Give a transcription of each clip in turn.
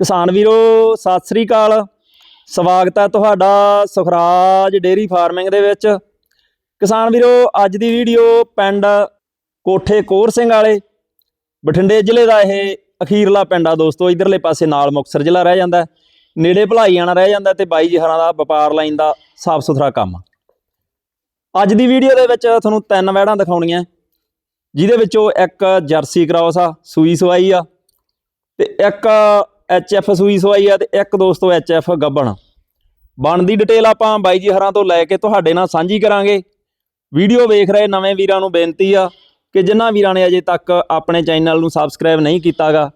ਕਿਸਾਨ ਵੀਰੋ, ਸਤਿ ਸ੍ਰੀ ਅਕਾਲ। ਸਵਾਗਤ ਹੈ ਤੁਹਾਡਾ ਸੁਖਰਾਜ ਡੇਰੀ ਫਾਰਮਿੰਗ ਦੇ ਵਿੱਚ। ਕਿਸਾਨ ਵੀਰੋ, ਅੱਜ ਦੀ ਵੀਡੀਓ ਪਿੰਡ ਕੋਠੇ ਕੋਰ ਸਿੰਘ ਵਾਲੇ, ਬਠਿੰਡੇ ਜ਼ਿਲ੍ਹੇ ਦਾ ਇਹ ਅਖੀਰਲਾ ਪਿੰਡ ਆ ਦੋਸਤੋ। ਇਧਰਲੇ ਪਾਸੇ ਨਾਲ ਮੁਕਤਸਰ ਜ਼ਿਲ੍ਹਾ ਰਹਿ ਜਾਂਦਾ ਨੇੜੇ ਭਲਾਈ ਭਲਾਈਆਣਾ ਰਹਿ ਜਾਂਦਾ ਤੇ ਬਾਈ ਜੀ ਹਰਾਂ ਦਾ ਵਪਾਰ ਲਾਈਨ ਦਾ ਸਾਫ਼ ਸੁਥਰਾ ਕੰਮ ਆ। ਅੱਜ ਦੀ ਵੀਡੀਓ ਦੇ ਵਿੱਚ ਤੁਹਾਨੂੰ ਤਿੰਨ ਵੈੜਾਂ ਦਿਖਾਉਣੀਆਂ ਜਿਹਦੇ ਵਿੱਚੋਂ ਇੱਕ ਜਰਸੀ ਕ੍ਰਾਸ ਆ, ਸੂਈ ਸਵਾਈ ਆ ਤੇ ਇੱਕ ਐਫ ਸੂਈ ਸਵਾਈ ਆ ਤੇ ਇੱਕ ਦੋਸਤੋ ਐਫ ਗੱਬਣ। ਬਣਦੀ ਡਿਟੇਲ ਆਪਾਂ ਬਾਈ ਜੀ ਹਰਾਂ ਤੋਂ ਲੈ ਕੇ ਤੁਹਾਡੇ ਨਾਲ ਸਾਂਝੀ ਕਰਾਂਗੇ। ਵੀਡੀਓ ਵੇਖ ਰਹੇ ਨਵੇਂ ਵੀਰਾਂ ਨੂੰ ਬੇਨਤੀ ਆ ਕਿ ਜਿਨ੍ਹਾਂ ਵੀਰਾਂ ਨੇ ਅਜੇ ਤੱਕ ਆਪਣੇ ਚੈਨਲ ਨੂੰ ਸਬਸਕ੍ਰਾਈਬ ਨਹੀਂ ਕੀਤਾਗਾ,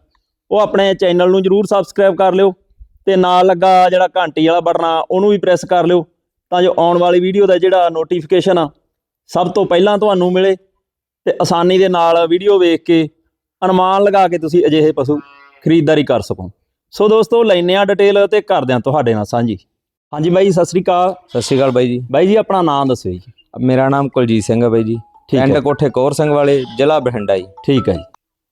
ਉਹ ਆਪਣੇ ਚੈਨਲ ਨੂੰ ਜਰੂਰ ਸਬਸਕ੍ਰਾਈਬ ਕਰ ਲਿਓ ਤੇ ਨਾਲ ਲੱਗਾ ਜਿਹੜਾ ਘੰਟੀ ਵਾਲਾ ਬਟਨ ਆ, ਉਹਨੂੰ ਵੀ ਪ੍ਰੈਸ ਕਰ ਲਿਓ ਤਾਂ ਜੋ ਆਉਣ ਵਾਲੀ ਵੀਡੀਓ ਦਾ ਜਿਹੜਾ ਨੋਟੀਫਿਕੇਸ਼ਨ ਆ, ਸਭ ਤੋਂ ਪਹਿਲਾਂ ਤੁਹਾਨੂੰ ਮਿਲੇ ਤੇ ਆਸਾਨੀ ਦੇ ਨਾਲ ਵੀਡੀਓ ਵੇਖ ਕੇ ਅਨੁਮਾਨ ਲਗਾ ਕੇ ਤੁਸੀਂ ਅਜਿਹੇ ਪਸ਼ੂ ਖਰੀਦਦਾਰੀ ਕਰ ਸਕੋ। ਸੋ ਦੋਸਤੋ ਲੈਨੇ ਆ ਡਿਟੇਲ ਤੇ ਕਰਦੇ ਆ ਤੁਹਾਡੇ ਨਾਲ ਸਾਂਝੀ। ਹਾਂਜੀ ਬਾਈ ਜੀ, ਸਤਿ ਸ੍ਰੀ ਅਕਾਲ। ਸਤਿ ਸ਼੍ਰੀ ਅਕਾਲ ਬਾਈ ਜੀ। ਬਾਈ ਜੀ ਆਪਣਾ ਨਾਮ ਦੱਸਿਓ ਜੀ। ਮੇਰਾ ਨਾਮ ਕੁਲਜੀਤ ਸਿੰਘ ਹੈ ਬਾਈ ਜੀ। ਠੀਕ ਪਿੰਡ ਹੈ ਕੋਠੇ ਕੌਰ ਸਿੰਘ ਵਾਲੇ ਜ਼ਿਲ੍ਹਾ ਬਠਿੰਡਾ ਜੀ। ਠੀਕ ਹੈ ਜੀ।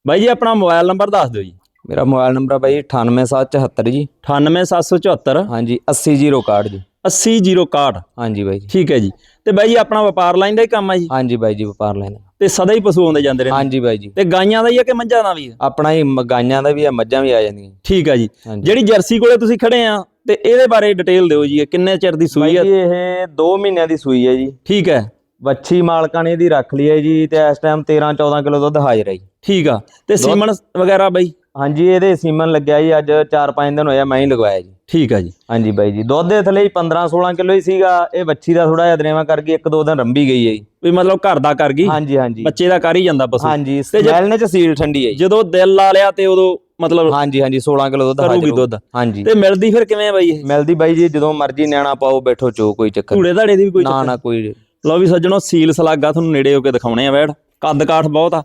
ਬਾਈ ਜੀ ਆਪਣਾ ਮੋਬਾਈਲ ਨੰਬਰ ਦੱਸ ਦਿਓ ਜੀ। ਮੇਰਾ ਮੋਬਾਈਲ ਨੰਬਰ ਹੈ ਬਾਈ 98774 ਜੀ। 98774 ਹਾਂਜੀ 80061 ਜੀ। 80061 ਹਾਂਜੀ ਬਾਈ ਜੀ। ਠੀਕ ਹੈ ਜੀ। ਤੇ ਬਾਈ ਜੀ ਆਪਣਾ ਵਪਾਰ ਲਾਈਨ ਦਾ ਹੀ ਕੰਮ ਹੈ ਜੀ। ਹਾਂਜੀ ਬਾਈ ਜੀ ਵਪਾਰ ਲੈਣਾ ਤੇ ਸਦਾ ਹੀ ਪਸ਼ੂ ਆਉਂਦੇ ਜਾਂਦੇ ਰਹਿੰਦੇ। ਹਾਂਜੀ ਬਾਈ ਜੀ। ਤੇ ਗਾਈਆਂ ਦਾ ਹੀ ਹੈ ਕਿ ਮੱਝਾਂ ਦਾ ਵੀ ਆਪਣਾ ਹੀ ਮ- ਗਾਈਆਂ ਦਾ ਵੀ ਹੈ ਮੱਝਾਂ ਵੀ ਆ ਜਾਂਦੀਆਂ। ਠੀਕ ਹੈ ਜੀ। ਹਾਂਜੀ। ਜਿਹੜੀ ਜਰਸੀ ਕੋਲੇ ਤੁਸੀਂ ਖੜੇ ਆ ਤੇ ਇਹਦੇ ਬਾਰੇ ਡਿਟੇਲ ਦਿਓ ਜੀ ਇਹ ਕਿੰਨੇ ਚਿਰ ਦੀ ਸੂਈ ਹੈ ਜੀ ਇਹ 2 ਮਹੀਨਿਆਂ ਦੀ ਸੂਈ ਹੈ ਜੀ। ਠੀਕ ਹੈ ਵੱਛੀ ਮਾਲਕਾਂ ਨੇ ਇਹਦੀ ਰੱਖ ਲਈ ਹੈ ਜੀ ਤੇ ਇਸ ਟਾਈਮ 13 14 ਕਿਲੋ ਦੁੱਧ ਹਾਜ਼ਰ ਹੈ ਜੀ। ਠੀਕ ਆ। ਤੇ ਸੀਮਨ ਵਗੈਰਾ ਬਾਈ? ਹਾਂਜੀ ਇਹਦੇ ਸੀਮਨ ਲੱਗਿਆ ਜੀ ਅੱਜ 4-5 ਦਿਨ ਹੋਇਆ ਮੈਂ ਹੀ ਲਗਵਾਇਆ ਜੀ। ਠੀਕ ਆ ਜੀ। ਹਾਂਜੀ ਬਾਈ ਜੀ ਦੁੱਧ ਦੇ ਥੱਲੇ ਹੀ 15-16 ਕਿਲੋ ਹੀ ਸੀਗਾ ਇਹ ਵੱਛੀ ਦਾ ਥੋੜਾ ਜਿਹਾ ਦਰੇਵਾ ਕਰਕੇ ਇੱਕ ਦੋ ਦਿਨ ਰੰਬੀ ਗਈ ਹੈ ਜੀ। ਵੀ ਮਤਲਬ ਘਰ ਦਾ ਕਰ ਗਈ? ਹਾਂਜੀ ਹਾਂਜੀ। ਬੱਚੇ ਦਾ ਕਰ ਹੀ ਜਾਂਦਾ ਪਸ਼ੂ। ਹਾਂਜੀ ਤੇ ਜੇ- ਸਮੈਲ ਨੇ ਚ ਸੀਲ ਠੰਡੀ ਹੈ ਜਦੋਂ ਦਿਲ ਲਾ ਲਿਆ ਤੇ ਉਦੋਂ ਮਤਲਬ ਹਾਂਜੀ ਹਾਂਜੀ 16 ਕਿਲੋ ਦੁੱਧ ਕਰੂਗੀ। ਦੁੱਧ। ਹਾਂਜੀ। ਤੇ ਮਿਲਦੀ ਫਿਰ ਕਿਵੇਂ ਬਾਈ ਇਹ? ਮਿਲਦੀ ਬਾਈ ਜੀ ਜਦੋਂ ਮਰਜ਼ੀ ਨਿਆਣਾ ਪਾਓ ਬੈਠੋ ਚੋ ਕੋਈ ਚੱਕਰ। ਧੂੜੇ ਧਾੜੇ ਦੀ ਵੀ ਕੋਈ ਨਾ ਨਾ ਕੋਈ ਲਓ ਵੀ ਸੱਜਣੋ ਸੀਲ ਸਲਾਗਾ ਤੁਹਾਨੂੰ ਨੇੜੇ ਹੋ ਕੇ ਦਿਖਾਉਣੇ ਆ ਵੈੜ ਕੱਦ ਕਾਠ ਬਹੁਤ ਆ।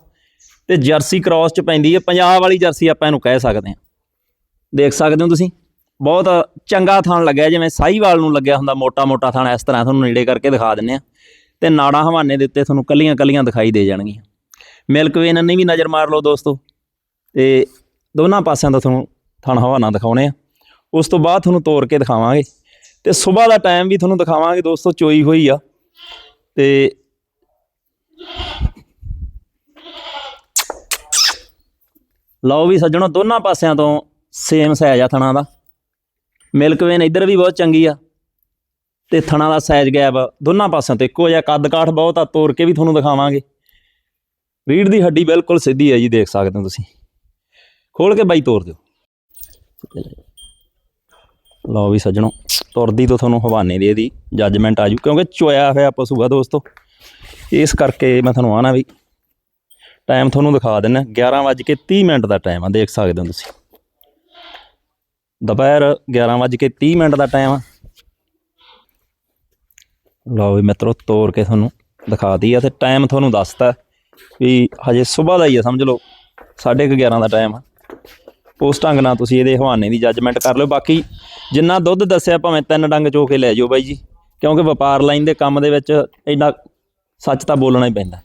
ਤੇ ਜਰਸੀ ਕ੍ਰਾਸ ਚ ਪੈਂਦੀ ਹੈ, ਪੰਜਾਬ ਵਾਲੀ ਜਰਸੀ ਆਪਾਂ ਇਹਨੂੰ ਕਹਿ ਸਕਦੇ ਹਾਂ। ਦੇਖ ਸਕਦੇ ਹੋ ਤੁਸੀਂ, ਬਹੁਤ ਚੰਗਾ ਥਣ ਲੱਗਿਆ, ਜਿਵੇਂ ਸਾਈਵਾਲ ਨੂੰ ਲੱਗਿਆ ਹੁੰਦਾ ਮੋਟਾ ਮੋਟਾ ਥਣ ਇਸ ਤਰ੍ਹਾਂ ਤੁਹਾਨੂੰ ਨੇੜੇ ਕਰਕੇ ਦਿਖਾ ਦਿੰਨੇ ਆ ਤੇ ਨਾੜਾਂ ਹਵਾਨੇ ਦੇ ਉੱਤੇ ਤੁਹਾਨੂੰ ਕੱਲੀਆਂ ਕੱਲੀਆਂ ਦਿਖਾਈ ਦੇ ਜਾਣਗੀਆਂ। ਮਿਲਕ ਵੇਨ ਨੇ ਵੀ ਨਜ਼ਰ ਮਾਰ ਲਓ ਦੋਸਤੋ। ਤੇ ਦੋਨਾਂ ਪਾਸਿਆਂ ਦਾ ਤੁਹਾਨੂੰ ਥਣ ਹਵਾਨਾ ਦਿਖਾਉਣੇ ਆ ਉਸ ਤੋਂ ਬਾਅਦ ਤੁਹਾਨੂੰ ਤੋੜ ਕੇ ਦਿਖਾਵਾਂਗੇ। ਤੇ ਸਵੇਰ ਦਾ ਟਾਈਮ ਵੀ ਤੁਹਾਨੂੰ ਦਿਖਾਵਾਂਗੇ ਦੋਸਤੋ, ਚੋਈ ਹੋਈ ਆ। ਤੇ ਲਓ ਵੀ ਸੱਜਣੋ, ਦੋਨਾਂ ਪਾਸਿਆਂ ਤੋਂ ਸੇਮ ਸਾਈਜ਼ ਆ ਥਣਾ ਦਾ। ਮਿਲਕ ਵੇਨ ਇੱਧਰ ਵੀ ਬਹੁਤ ਚੰਗੀ ਆ ਤੇ ਥਣਾ ਦਾ ਸਾਈਜ਼ ਗੈਪ ਦੋਨਾਂ ਪਾਸਿਆਂ ਤੋਂ ਇੱਕੋ ਜਿਹਾ। ਕੱਦ ਕਾਠ ਬਹੁਤ ਆ ਤੋੜ ਕੇ ਵੀ ਤੁਹਾਨੂੰ ਦਿਖਾਵਾਂਗੇ। ਰੀੜ ਦੀ ਹੱਡੀ ਬਿਲਕੁਲ ਸਿੱਧੀ ਹੈ ਜੀ, ਦੇਖ ਸਕਦੇ ਹੋ ਤੁਸੀਂ। ਖੋਲ ਕੇ ਬਾਈ ਤੋੜ ਦਿਓ। ਲਓ ਵੀ ਸੱਜਣੋ, ਤੁਰਦੀ ਤੋਂ ਤੁਹਾਨੂੰ ਹਵਾਨੇ ਦੀ ਇਹਦੀ ਜੱਜਮੈਂਟ ਆਜੂ ਕਿਉਂਕਿ ਚੋਇਆ ਹੋਇਆ ਪਸ਼ੂ ਆ ਦੋਸਤੋ। ਇਸ ਕਰਕੇ ਮੈਂ ਤੁਹਾਨੂੰ ਆਣਾ ਵੀ ਟਾਈਮ ਤੁਹਾਨੂੰ ਦਿਖਾ ਦਿੰਨਾ 11:30 ਮਿੰਟ ਦਾ ਟਾਈਮ ਆ, ਦੇਖ ਸਕਦੇ ਹੋ ਤੁਸੀਂ। ਦੁਪਹਿਰ 11:30 ਮਿੰਟ ਦਾ ਟਾਈਮ ਆ। ਲਓ ਵੀ ਮਿੱਤਰੋ ਤੋੜ ਕੇ ਤੁਹਾਨੂੰ ਦਿਖਾਤੀ ਆ ਤੇ ਟਾਈਮ ਤੁਹਾਨੂੰ ਦੱਸਤਾ ਵੀ ਹਜੇ ਸਵੇਰ ਦਾ ਹੀ ਆ, ਸਮਝ ਲਓ 11:30 ਦਾ ਟਾਈਮ ਆ। ਉਸ ਢੰਗ ਨਾਲ ਤੁਸੀਂ ਇਹਦੇ ਹਵਾਨੇ ਦੀ ਜੱਜਮੈਂਟ ਕਰ ਲਿਓ। ਬਾਕੀ ਜਿੰਨਾ ਦੁੱਧ ਦੱਸਿਆ, ਭਾਵੇਂ ਤਿੰਨ ਡੰਗ ਚੋ ਕੇ ਲੈ ਜਾਓ ਬਾਈ ਜੀ, ਕਿਉਂਕਿ ਵਪਾਰ ਲਾਈਨ ਦੇ ਕੰਮ ਦੇ ਵਿੱਚ ਇੰਨਾ ਸੱਚ ਤਾਂ ਬੋਲਣਾ ਹੀ ਪੈਂਦਾ।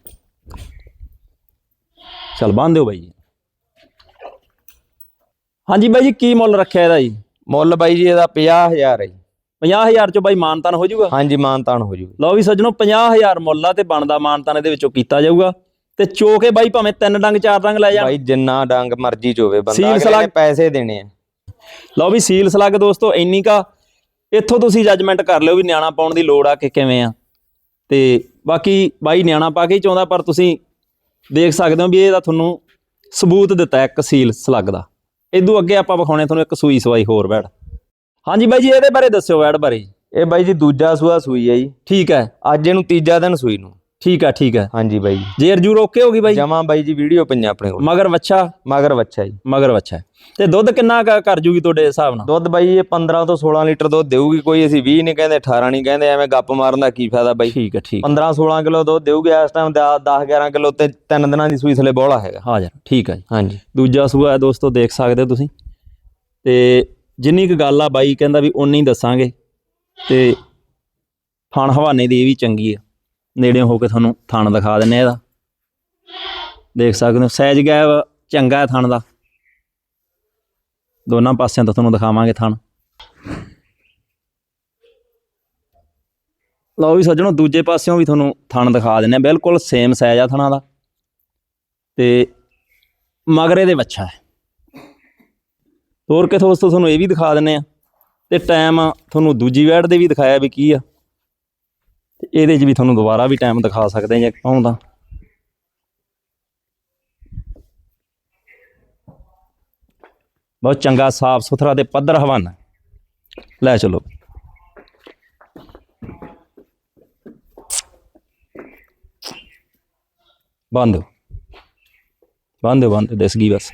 ਚਲ ਬੰਨ ਦਿਓ ਬਾਈ ਜੀ। ਹਾਂਜੀ ਬਾਈ ਜੀ ਕੀ ਮੁੱਲ ਰੱਖਿਆ ਇਹਦਾ ਜੀ? ਮੁੱਲ ਬਾਈ ਜੀ ਇਹਦਾ 50000 ਹੈ ਜੀ। 50000 ਚੋਂ ਬਾਈ ਮਾਨਤਾਨ ਹੋ ਜਾਊਗਾ? ਹਾਂਜੀ ਮਾਨਤਾਨ ਹੋ ਜੂਗੀ ਲਓ ਵੀ ਸੱਜਣੋ 50000 ਮੁੱਲ ਆ ਤੇ ਬਣਦਾ ਮਾਨਤਾਨ ਇਹਦੇ ਵਿੱਚੋਂ ਕੀਤਾ ਜਾਊਗਾ। ਤੇ ਚੋ ਕੇ ਬਾਈ ਭਾਵੇਂ ਤਿੰਨ ਡੰਗ ਚਾਰ ਡੰਗ ਲੈ ਜਾਣ ਬਾਈ ਜਿੰਨਾ ਡੰਗ ਮਰਜ਼ੀ ਚੋਵੇ ਬੰਦਾ ਅਗਲੇ ਪੈਸੇ ਦੇਣੇ ਆ। ਲਓ ਵੀ ਸੀਲ ਸਲੱਗ ਦੋਸਤੋ ਇੰਨੀ ਕਾ ਇੱਥੋਂ ਤੁਸੀਂ ਜੱਜਮੈਂਟ ਕਰ ਲਿਓ ਵੀ ਨਿਆਣਾ ਪਾਉਣ ਦੀ ਲੋੜ ਆ ਕਿ ਕਿਵੇਂ ਆ। ਤੇ ਬਾਕੀ ਬਾਈ ਨਿਆਣਾ ਪਾ ਕੇ ਹੀ ਚਾਹੁੰਦਾ ਪਰ ਤੁਸੀਂ ਦੇਖ ਸਕਦੇ ਹੋ ਵੀ ਇਹਦਾ ਤੁਹਾਨੂੰ ਸਬੂਤ ਦਿੱਤਾ ਇੱਕ ਸੀਲ ਸਲੱਗ ਦਾ। ਇਦੋਂ ਅੱਗੇ ਆਪਾਂ ਵਿਖਾਉਣੇ ਤੁਹਾਨੂੰ ਇੱਕ ਸੂਈ ਸਵਾਈ ਹੋਰ ਬੈੜ ਹਾਂਜੀ ਬਾਈ ਜੀ ਇਹਦੇ ਬਾਰੇ ਦੱਸਿਓ ਬੈੜ ਬਾਰੇ। ਇਹ ਬਾਈ ਜੀ ਦੂਜਾ ਸੂਆ ਸੂਈ ਹੈ ਜੀ। ਠੀਕ ਹੈ। ਅੱਜ ਇਹਨੂੰ ਤੀਜਾ ਦਿਨ ਸੂਈ ਨੂੰ। ਠੀਕ ਹੈ ਠੀਕ ਹੈ ਹਾਂਜੀ ਬਾਈ। ਜੇਰ ਜੂਰ ਓਕੇ ਹੋ ਗਈ ਬਾਈ? ਜਮਾ ਬਾਈ ਜੀ ਵੀਡੀਓ ਪਈਆਂ ਆਪਣੇ ਕੋਲ। ਮਗਰ ਵੱਛਾ? ਮਗਰ ਬੱਚਾ ਜੀ। ਮਗਰ ਵੱਛਾ। ਤੇ ਦੁੱਧ ਕਿੰਨਾ ਕਰ ਜੂਗੀ ਤੁਹਾਡੇ ਹਿਸਾਬ ਨਾਲ? ਦੁੱਧ ਬਾਈ ਇਹ 15 ਤੋਂ 16 ਲੀਟਰ ਦੁੱਧ ਦੇਊਗੀ। ਕੋਈ ਅਸੀਂ 20 ਨਹੀਂ ਕਹਿੰਦੇ 18 ਨਹੀਂ ਕਹਿੰਦੇ ਐਵੇਂ ਗੱਪ ਮਾਰਨ ਦਾ ਕੀ ਫਾਇਦਾ ਬਾਈ? ਠੀਕ ਹੈ ਠੀਕ 15 16 ਕਿਲੋ ਦੁੱਧ ਦੇਊਗੀ ਇਸ ਟਾਈਮ 10 11 ਕਿਲੋ ਤੇ ਤਿੰਨ ਦਿਨਾਂ ਦੀ ਸੂਈ ਥਲੇ ਬੋਲਾ ਹੈਗਾ। ਹਾਜ਼ਰ ਠੀਕ ਹੈ ਜੀ। ਹਾਂਜੀ। ਦੂਜਾ ਸੂਆ ਹੈ ਦੋਸਤੋ ਦੇਖ ਸਕਦੇ ਹੋ ਤੁਸੀਂ। ਤੇ ਜਿੰਨੀ ਕੁ ਗੱਲ ਆ ਬਾਈ ਕਹਿੰਦਾ ਵੀ ਉਨੀ ਹੀ ਦੱਸਾਂਗੇ। ਤੇ ਥਣ ਹਵਾਨੇ ਦੀ ਇਹ ਵੀ ਚੰਗੀ ਆ। ਨੇੜੇ ਹੋ ਕੇ ਤੁਹਾਨੂੰ ਥਣ ਦਿਖਾ ਦਿੰਨੇ ਆ ਇਹਦਾ। ਦੇਖ ਸਕਦੇ ਹੋ, ਸਹਿਜ ਗੈਬ ਚੰਗਾ ਹੈ ਥਣ ਦਾ। ਦੋਨਾਂ ਪਾਸਿਆਂ ਤੋਂ ਤੁਹਾਨੂੰ ਦਿਖਾਵਾਂਗੇ ਥਣ। ਲਓ ਵੀ ਸੱਜਣੋ, ਦੂਜੇ ਪਾਸਿਓਂ ਵੀ ਤੁਹਾਨੂੰ ਥਣ ਦਿਖਾ ਦਿੰਨੇ ਆ। ਬਿਲਕੁਲ ਸੇਮ ਸਾਈਜ਼ ਆ ਥਣਾਂ ਦਾ। ਤੇ ਮਗਰੇ ਦੇ ਬੱਚਾ ਹੈ। ਤੋਰ ਕੇ ਦੋਸਤੋ, ਤੁਹਾਨੂੰ ਇਹ ਵੀ ਦਿਖਾ ਦਿੰਨੇ ਆ। ਤੇ ਟਾਈਮ ਤੁਹਾਨੂੰ ਦੂਜੀ ਵੈੜ ਦੇ ਵੀ ਦਿਖਾਇਆ ਵੀ ਕੀ ਆ। ਤੇ ਇਹਦੇ 'ਚ ਵੀ ਤੁਹਾਨੂੰ ਦੁਬਾਰਾ ਵੀ ਟਾਈਮ ਦਿਖਾ ਸਕਦੇ ਆ ਜੇ ਕਹੋ ਬਹੁਤ ਚੰਗਾ ਸਾਫ਼ ਸੁਥਰਾ ਤੇ ਪੱਧਰ ਹਵਾਨਾ। ਲੈ ਚਲੋ। ਬੰਦ। ਦਿਓ। ਬੰਦ ਦਿਓ, ਬੰਦ ਦਿਓ, ਦਿਸ ਗਈ ਬਸ।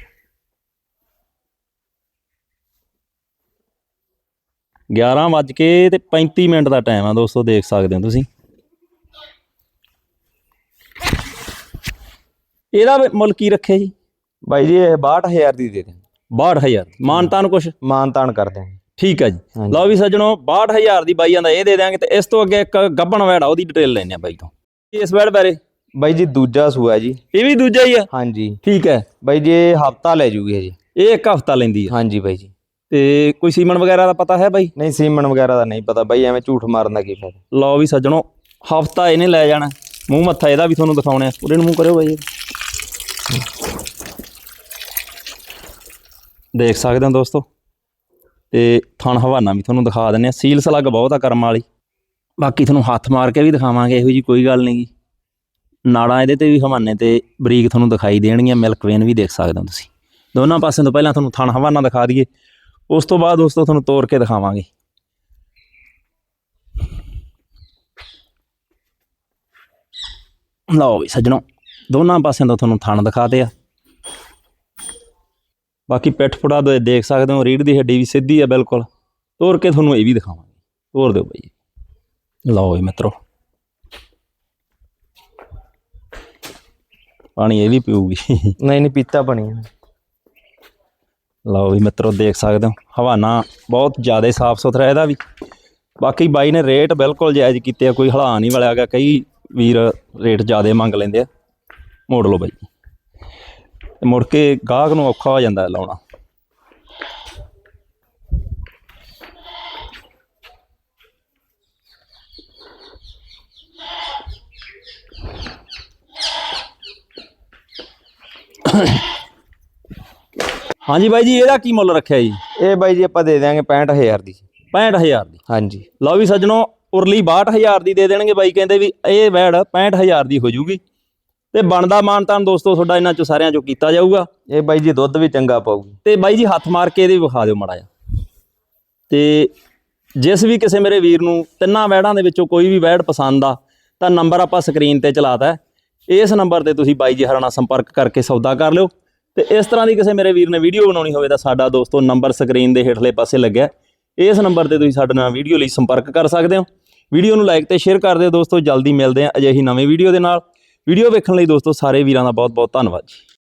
11 ਵੱਜ ਕੇ ਤੇ 35 ਮਿੰਟ ਦਾ ਟਾਈਮ ਆ ਦੋਸਤੋ ਦੇਖ ਸਕਦੇ ਹੋ ਤੁਸੀਂ। ਇਹਦਾ ਮੁੱਲ ਕੀ ਰੱਖਿਆ ਜੀ? ਬਾਈ ਜੀ ਇਹ 62000 ਦੀ ਦੇ ਦੇ 62000 ਮਾਨਤਾਨ ਕੁਛ? ਮਾਨ ਤਾਨ ਕਰ ਦਿਆਂਗੇ। ਠੀਕ ਹੈ ਜੀ। ਲਓ ਵੀ ਸੱਜਣੋ 62000 ਦੀ ਬਾਈਆਂ ਦਾ ਇਹ ਦੇ ਦਿਆਂਗੇ ਤੇ ਇਸ ਤੋਂ ਅੱਗੇ ਇੱਕ ਗੱਬਣ ਵੈੜ ਆ ਉਹਦੀ ਡਿਟੇਲ ਲੈਣੇ ਆ ਬਾਈ ਤੋਂ। ਇਸ ਵੈੜ ਬਾਰੇ? ਬਾਈ ਜੀ ਦੂਜਾ ਸੂਆ ਜੀ। ਇਹ ਵੀ ਦੂਜਾ ਹੀ ਆ? ਹਾਂਜੀ। ਠੀਕ ਹੈ। ਬਾਈ ਜੀ ਇਹ ਹਫਤਾ ਲੈ ਜੂਗੀ ਜੀ ਇਹ ਇੱਕ ਹਫਤਾ ਲੈਂਦੀ ਆ। ਹਾਂਜੀ ਬਾਈ ਜੀ। ਤੇ ਕੋਈ ਸੀਮਨ ਵਗੈਰਾ ਦਾ ਪਤਾ ਹੈ ਬਾਈ? ਨਹੀਂ ਸੀਮਨ ਵਗੈਰਾ ਦਾ ਨਹੀਂ ਪਤਾ ਬਾਈ ਐਵੇਂ ਝੂਠ ਮਾਰਨ ਦਾ ਕੀ ਫਾਇਦਾ? ਲਓ ਵੀ ਸੱਜਣੋ ਹਫਤਾ ਇਹਨੇ ਲੈ ਜਾਣਾ। ਮੂੰਹ ਮੱਥਾ ਇਹਦਾ ਵੀ ਤੁਹਾਨੂੰ ਦਿਖਾਉਣੇ ਆ। ਪੂਰੇ ਨੂੰ ਮੂੰਹ ਕਰਿਓ ਬਾਈ ਦੇਖ ਸਕਦੇ ਹੋ ਦੋਸਤੋ? ਤੇ ਥਣ ਹਵਾਨਾ ਵੀ ਤੁਹਾਨੂੰ ਦਿਖਾ ਦਿੰਨੇ ਆ। ਸੀਲ ਸਲੱਗ ਬਹੁਤ ਆ ਕਰਮ ਵਾਲੀ। ਬਾਕੀ ਤੁਹਾਨੂੰ ਹੱਥ ਮਾਰ ਕੇ ਵੀ ਦਿਖਾਵਾਂਗੇ ਇਹੋ ਜੀ ਕੋਈ ਗੱਲ ਨਹੀਂ ਗੀ। ਨਾੜਾਂ ਇਹਦੇ ਤੇ ਵੀ ਹਵਾਨੇ ਤੇ ਬਰੀਕ ਤੁਹਾਨੂੰ ਦਿਖਾਈ ਦੇਣਗੀਆਂ। ਮਿਲਕ ਵੇਨ ਵੀ ਦੇਖ ਸਕਦੇ ਹੋ ਤੁਸੀਂ। ਦੋਨਾਂ ਪਾਸਿਆਂ ਤੋਂ ਪਹਿਲਾਂ ਤੁਹਾਨੂੰ ਥਣ ਹਵਾਨਾ ਦਿਖਾ ਦਈਏ। ਉਸ ਤੋਂ ਬਾਅਦ ਦੋਸਤੋ ਤੁਹਾਨੂੰ ਤੋੜ ਕੇ ਦਿਖਾਵਾਂਗੇ। ਲਓ ਵੀ ਸੱਜਣੋ, ਦੋਨਾਂ ਪਾਸਿਆਂ ਦਾ ਤੁਹਾਨੂੰ ਥਣ ਦਿਖਾਤੇ ਆ। ਬਾਕੀ ਪਿੱਠ ਪੁੜਾ ਦੇ ਦੇਖ ਸਕਦੇ ਹੋ, ਰੀੜ ਦੀ ਹੱਡੀ ਵੀ ਸਿੱਧੀ ਆ ਬਿਲਕੁਲ। ਤੋੜ ਕੇ ਤੁਹਾਨੂੰ ਇਹ ਵੀ ਦਿਖਾਵਾਂਗੇ। ਤੋੜ ਦਿਓ ਬਈ। ਲਓ ਵੀ ਮਿੱਤਰੋ। ਪਾਣੀ ਇਹ ਵੀ ਪੀਊਗੀ। ਨਹੀਂ ਨਹੀਂ, ਪੀਤਾ ਪਾਣੀ। ਲਓ ਵੀ ਮਿੱਤਰੋ ਦੇਖ ਸਕਦੇ ਹੋ, ਹਵਾਨਾ ਬਹੁਤ ਜ਼ਿਆਦਾ ਸਾਫ਼ ਸੁਥਰਾ ਇਹਦਾ ਵੀ। ਬਾਕੀ ਬਾਈ ਨੇ ਰੇਟ ਬਿਲਕੁਲ ਜਾਇਜ਼ ਕੀਤੇ ਆ, ਕੋਈ ਹਲਾ ਨਹੀਂ ਵਾਲਿਆ ਗਾ ਕਈ ਵੀਰ ਰੇਟ ਜ਼ਿਆਦਾ ਮੰਗ ਲੈਂਦੇ ਆ। ਮੋੜ ਲਓ ਬਾਈ। ਮੁੜ ਕੇ ਗਾਹਕ ਨੂੰ ਔਖਾ ਹੋ ਜਾਂਦਾ ਹੈ ਲਾਉਣਾ। ਹਾਂਜੀ ਬਾਈ ਜੀ ਇਹਦਾ ਕੀ ਮੁੱਲ ਰੱਖਿਆ ਜੀ? ਇਹ ਬਾਈ ਜੀ ਆਪਾਂ ਦੇ ਦਿਆਂਗੇ 65000 ਦੀ। 65000 ਦੀ? ਹਾਂਜੀ। ਲਓ ਵੀ ਸੱਜਣੋ ਉਰਲੀ 62000 ਦੀ ਦੇ ਦੇਣਗੇ ਬਾਈ ਕਹਿੰਦੇ ਵੀ ਇਹ ਵੈੜ 65000 ਦੀ ਹੋ ਜੂਗੀ। ਤੇ ਬਣਦਾ ਮਾਨਤਾਨ ਦੋਸਤੋ ਤੁਹਾਡਾ ਇਹਨਾਂ ਚੋਂ ਸਾਰਿਆਂ ਚੋਂ ਕੀਤਾ ਜਾਊਗਾ। ਇਹ ਬਾਈ ਜੀ ਦੁੱਧ ਵੀ ਚੰਗਾ ਪਾਊਗੀ। ਤੇ ਬਾਈ ਜੀ ਹੱਥ ਮਾਰ ਕੇ ਇਹਦੇ ਵਿਖਾ ਦਿਓ ਮਾੜਾ ਜਿਹਾ। ਤੇ ਜਿਸ ਵੀ ਕਿਸੇ ਮੇਰੇ ਵੀਰ ਨੂੰ ਤਿੰਨਾਂ ਵੈੜਾਂ ਦੇ ਵਿੱਚੋਂ ਕੋਈ ਵੀ ਵੈੜ ਪਸੰਦ ਆ ਤਾਂ ਨੰਬਰ ਆਪਾਂ ਸਕਰੀਨ ਤੇ ਚਲਾਤਾ ਇਸ ਨੰਬਰ ਤੇ ਤੁਸੀਂ ਬਾਈ ਜੀ ਹਰਾਂ ਨਾਲ ਸੰਪਰਕ ਕਰਕੇ ਸੌਦਾ ਕਰ ਲਿਓ। ਤੇ ਇਸ ਤਰ੍ਹਾਂ ਦੀ ਕਿਸੇ ਮੇਰੇ ਵੀਰ ਨੇ ਵੀਡੀਓ ਬਣਾਉਣੀ ਹੋਵੇ ਤਾਂ ਸਾਡਾ ਦੋਸਤੋ ਨੰਬਰ ਸਕਰੀਨ ਦੇ ਹੇਠਲੇ ਪਾਸੇ ਲੱਗਿਆ। ਇਸ ਨੰਬਰ ਤੇ ਤੁਸੀਂ ਸਾਡੇ ਨਾਲ ਵੀਡੀਓ ਲਈ ਸੰਪਰਕ ਕਰ ਸਕਦੇ ਹੋ। ਵੀਡੀਓ ਨੂੰ ਲਾਈਕ ਤੇ ਸ਼ੇਅਰ ਕਰ ਦਿਓ ਦੋਸਤੋ, ਜਲਦੀ ਮਿਲਦੇ ਹਾਂ ਅਜਿਹੀ ਨਵੀਂ ਵੀਡੀਓ ਦੇ ਨਾਲ। ਵੀਡੀਓ ਵੇਖਣ ਲਈ ਦੋਸਤੋ, ਸਾਰੇ ਵੀਰਾਂ ਦਾ ਬਹੁਤ ਬਹੁਤ ਧੰਨਵਾਦ ਜੀ।